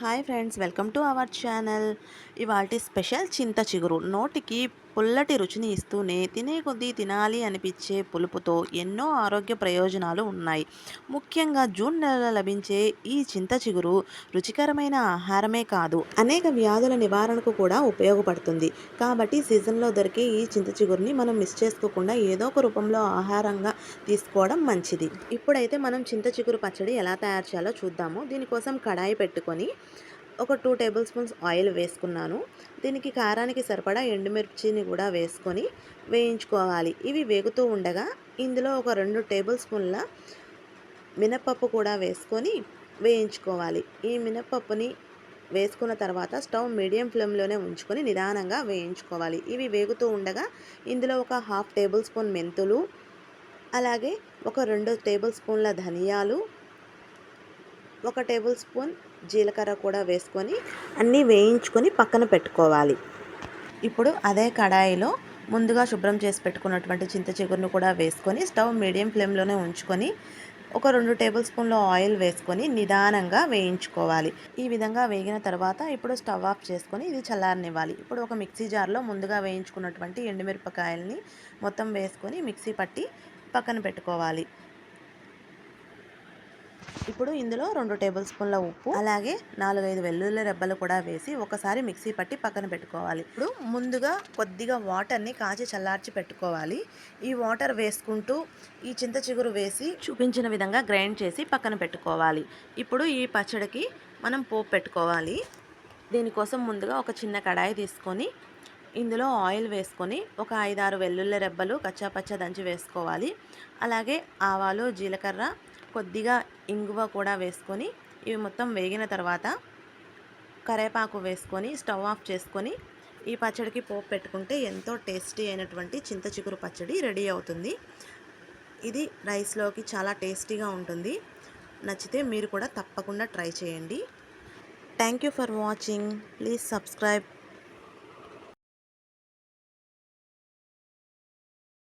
Hi friends welcome to our channel. ఇవాటి special చింత చిగురు. నోటికి పుల్లటి రుచిని ఇస్తూనే తినే కొద్దీ తినాలి అనిపించే పులుపుతో ఎన్నో ఆరోగ్య ప్రయోజనాలు ఉన్నాయి. ముఖ్యంగా జూన్ నెలలో లభించే ఈ చింత చిగురు రుచికరమైన ఆహారమే కాదు అనేక వ్యాధుల నివారణకు కూడా ఉపయోగపడుతుంది. కాబట్టి సీజన్లో దొరికే ఈ చింత చిగురుని మనం మిస్ చేసుకోకుండా ఏదో ఒక రూపంలో ఆహారంగా తీసుకోవడం మంచిది. ఇప్పుడైతే మనం చింత చిగురు పచ్చడి ఎలా తయారు చేయాలో చూద్దాము. దీనికోసం కడాయి పెట్టుకొని ఒక టూ టేబుల్ స్పూన్స్ ఆయిల్ వేసుకున్నాను. దీనికి కారానికి సరిపడా ఎండుమిర్చిని కూడా వేసుకొని వేయించుకోవాలి. ఇవి వేగుతూ ఉండగా ఇందులో ఒక రెండు టేబుల్ స్పూన్ల మినపప్పు కూడా వేసుకొని వేయించుకోవాలి. ఈ మినపప్పుని వేసుకున్న తర్వాత స్టవ్ మీడియం ఫ్లేమ్లోనే ఉంచుకొని నిదానంగా వేయించుకోవాలి. ఇవి వేగుతూ ఉండగా ఇందులో ఒక హాఫ్ టేబుల్ స్పూన్ మెంతులు అలాగే ఒక రెండు టేబుల్ స్పూన్ల ధనియాలు ఒక టేబుల్ స్పూన్ జీలకర్ర కూడా వేసుకొని అన్నీ వేయించుకొని పక్కన పెట్టుకోవాలి. ఇప్పుడు అదే కడాయిలో ముందుగా శుభ్రం చేసి పెట్టుకున్నటువంటి చింత చిగురును కూడా వేసుకొని స్టవ్ మీడియం ఫ్లేమ్లోనే ఉంచుకొని ఒక రెండు టేబుల్ స్పూన్ల ఆయిల్ వేసుకొని నిదానంగా వేయించుకోవాలి. ఈ విధంగా వేగిన తర్వాత ఇప్పుడు స్టవ్ ఆఫ్ చేసుకొని ఇది చల్లారనివ్వాలి. ఇప్పుడు ఒక మిక్సీ జార్లో ముందుగా వేయించుకున్నటువంటి ఎండుమిరపకాయలని మొత్తం వేసుకొని మిక్సీ పట్టి పక్కన పెట్టుకోవాలి. ఇప్పుడు ఇందులో రెండు టేబుల్ స్పూన్ల ఉప్పు అలాగే నాలుగైదు వెల్లుల్లి రెబ్బలు కూడా వేసి ఒకసారి మిక్సీ పట్టి పక్కన పెట్టుకోవాలి. ఇప్పుడు ముందుగా కొద్దిగా వాటర్ని కాచి చల్లార్చి పెట్టుకోవాలి. ఈ వాటర్ వేసుకుంటూ ఈ చింత చిగురు వేసి చూపించిన విధంగా గ్రైండ్ చేసి పక్కన పెట్టుకోవాలి. ఇప్పుడు ఈ పచ్చడికి మనం పోపు పెట్టుకోవాలి. దీనికోసం ముందుగా ఒక చిన్న కడాయి తీసుకొని ఇందులో ఆయిల్ వేసుకొని ఒక ఐదారు వెల్లుల్లి రెబ్బలు కచ్చాపచ్చ దంచి వేసుకోవాలి. అలాగే ఆవాలు జీలకర్ర కొద్దిగా ఇంగువ కూడా వేసుకొని ఇవి మొత్తం వేగిన తర్వాత కరేపాకు వేసుకొని స్టవ్ ఆఫ్ చేసుకొని ఈ పచ్చడికి పోపు పెట్టుకుంటే ఎంతో టేస్టీ అయినటువంటి చింత చిగురు పచ్చడి రెడీ అవుతుంది. ఇది రైస్లోకి చాలా టేస్టీగా ఉంటుంది. నచ్చితే మీరు కూడా తప్పకుండా ట్రై చేయండి. Thank you for watching. Please subscribe.